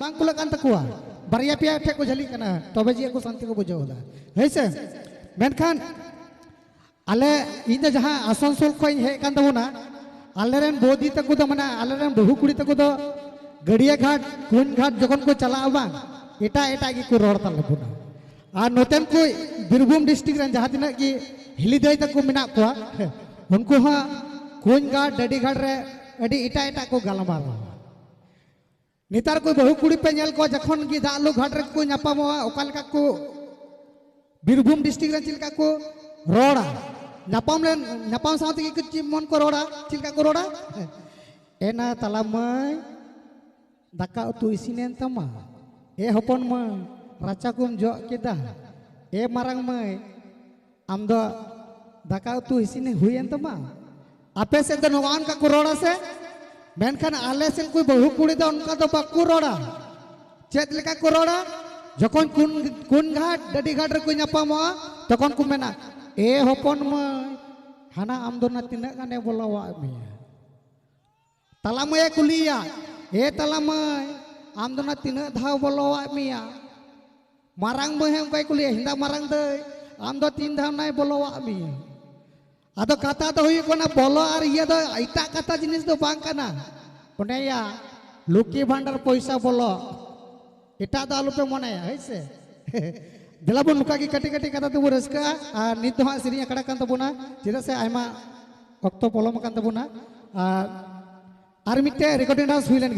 ᱵᱟᱝ ᱠᱩᱞᱟᱹᱜ ᱠᱟᱱ ᱛᱟᱠᱚᱣᱟ ᱵᱟᱨᱭᱟ ᱯᱮᱭᱟ ᱴᱷᱮᱡ ᱠᱚ ᱡᱷᱟᱹᱞᱤᱜ ᱠᱟᱱᱟ ᱛᱚᱵᱮ ᱡᱮ ᱠᱚ ᱥᱟᱱᱛᱤ ᱠᱚ ᱵᱩᱡᱷᱟᱹᱣ ᱮᱫᱟ ᱦᱮᱸᱥᱮ ᱢᱮᱱᱠᱷᱟᱱ ᱟᱞᱮ ᱤᱧ ᱫᱚ ᱡᱟᱦᱟᱸ ᱟᱥᱟᱱᱥᱳᱞ ᱠᱷᱚᱱ ᱤᱧ ᱦᱮᱡ ᱠᱟᱱ ᱛᱟᱵᱚᱱᱟ ᱟᱞᱮᱨᱮᱱ ᱵᱳᱫᱤ ᱛᱟᱠᱚ ᱫᱚ ᱢᱟᱱᱮ ᱟᱞᱮᱨᱮᱱ ᱵᱟᱹᱦᱩ ᱠᱩᱲᱤ ᱛᱟᱠᱚ ᱫᱚ ᱜᱟᱹᱰᱭᱟᱹ ᱜᱷᱟᱴ ᱠᱩᱧ ᱜᱷᱟᱴ ᱡᱚᱠᱷᱚᱱ ᱠᱚ ᱪᱟᱞᱟᱜᱼᱟ ᱵᱟᱝ ᱮᱴᱟᱜ ᱮᱴᱟᱜ ᱜᱮᱠᱚ ᱨᱚᱲ ᱛᱟᱞᱮ ᱵᱚᱱᱟ ᱟᱨ ᱱᱚᱛᱮᱱ ᱠᱚ ᱵᱤᱨᱵᱷᱩᱢ ᱰᱤᱥᱴᱨᱤᱠᱴ ᱨᱮᱱ ᱡᱟᱦᱟᱸ ᱛᱤᱱᱟᱹᱜ ᱜᱮ ᱦᱤᱞᱤ ᱫᱟᱹᱭ ᱛᱟᱠᱚ ᱢᱮᱱᱟᱜ ᱠᱚᱣᱟ ᱩᱱᱠᱩ ᱦᱚᱸ ᱠᱩᱧ ᱜᱷᱟᱴ ᱰᱟᱹᱰᱤ ᱜᱷᱟᱴ ᱨᱮ ᱟᱹᱰᱤ ᱮᱴᱟᱜ ᱮᱴᱟᱜ ᱠᱚ ᱜᱟᱞᱢᱟᱨᱟᱣᱟ ᱱᱮᱛᱟᱨ ᱠᱚ ᱵᱟᱹᱦᱩ ᱠᱩᱲᱤ ᱯᱮ ᱧᱮᱞ ᱠᱚᱣᱟ ᱡᱚᱠᱷᱚᱱ ᱜᱮ ᱫᱟᱜ ᱞᱩ ᱜᱷᱟᱴ ᱨᱮᱠᱚ ᱧᱟᱯᱟᱢᱚᱜᱼᱟ ᱚᱠᱟ ᱞᱮᱠᱟ ᱠᱚ ᱵᱤᱨᱵᱷᱩᱢ ᱰᱤᱥᱴᱨᱤᱠᱴ ᱨᱮ ᱪᱮᱫ ᱞᱮᱠᱟ ᱠᱚ ᱨᱚᱲᱟ ᱧᱟᱯᱟᱢ ᱞᱮᱱ ᱧᱟᱯᱟᱢ ᱥᱟᱶ ᱛᱮᱜᱮ ᱠᱚ ᱪᱮᱫ ᱢᱚᱱ ᱠᱚ ᱨᱚᱲᱟ ᱪᱮᱫ ᱞᱮᱠᱟ ᱠᱚ ᱨᱚᱲᱟ ᱮᱱᱟ ᱛᱟᱞᱟ ᱢᱟᱹᱭ ᱫᱟᱠᱟ ᱩᱛᱩ ᱤᱥᱤᱱᱮᱱ ᱛᱟᱢᱟ ᱮ ᱦᱚᱯᱚᱱ ᱢᱟᱹᱭ ᱨᱟᱪᱟ ᱠᱚᱢ ᱡᱚᱜ ᱠᱮᱫᱟ ᱮ ᱢᱟᱨᱟᱝ ᱢᱟᱹᱭ ᱟᱢ ᱫᱚ ᱫᱟᱠᱟ ᱩᱛᱩ ᱤᱥᱤᱱ ᱦᱩᱭᱮᱱ ᱛᱟᱢᱟ ᱟᱯᱮ ᱥᱮᱫ ᱫᱚ ᱱᱚᱜᱼᱚ ᱱᱚᱝᱠᱟ ᱠᱚ ᱨᱚᱲᱟ ᱥᱮ ᱢᱮᱱᱠᱷᱟᱱ ᱟᱞᱮ ᱥᱮᱫ ᱠᱚ ᱵᱟᱹᱦᱩ ᱠᱩᱲᱤ ᱫᱚ ᱚᱱᱠᱟ ᱫᱚ ᱵᱟᱠᱚ ᱨᱚᱲᱟ ᱪᱮᱫ ᱞᱮᱠᱟ ᱠᱚ ᱨᱚᱲᱟ ᱡᱚᱠᱷᱚᱱ ᱠᱩᱱ ᱠᱩᱱ ᱜᱷᱟᱴ ᱰᱟᱹᱰᱤ ᱜᱷᱟᱴ ᱨᱮᱠᱚ ᱧᱟᱯᱟᱢᱚᱜᱼᱟ ᱛᱚᱠᱷᱚᱱ ᱠᱚ ᱢᱮᱱᱟ ᱮ ᱦᱚᱯᱚᱱ ᱢᱟᱹᱭ ᱦᱟᱱᱟ ᱟᱢ ᱫᱚ na ᱛᱤᱱᱟᱹᱜ ᱜᱟᱱᱮ ᱵᱚᱞᱚᱣᱟᱜ ᱢᱮᱭᱟ ᱛᱟᱞᱟ ᱢᱟᱹᱭᱮ ᱠᱩᱞᱤᱭᱟ ᱮ ᱛᱟᱞᱟ ᱢᱟᱹᱭ ᱟᱢ ᱫᱚ na ᱛᱤᱱᱟᱹᱜ ᱫᱷᱟᱣ ᱵᱚᱞᱚᱣᱟᱜ ᱢᱮᱭᱟ ᱢᱟᱨᱟᱝ ᱢᱟᱹᱭ ᱦᱚᱸ ᱚᱱᱠᱟᱭ ᱠᱩᱞᱤᱭᱟ ᱦᱤᱸᱫᱟ ᱢᱟᱨᱟᱝ ᱫᱟᱹᱭ ᱟᱢ ᱫᱚ ᱛᱤᱱ ᱫᱷᱟᱣ ᱱᱟᱭ ᱵᱚᱞᱚᱣᱟᱜ ᱢᱮᱭᱟ Ado kata ado iya, hoi kona bolo ari yado aita ah, kata jenis do bangkana. Kone ya luki bandar poisa bolo. Ita ado alupe mona ya hese. Dela pun luka ki kati kati kata tu bureska. A ah, ah, nito ma sini akara ya kanta puna. Jira se aima kokto polo ma kanta puna. A armite rekodin ras wilen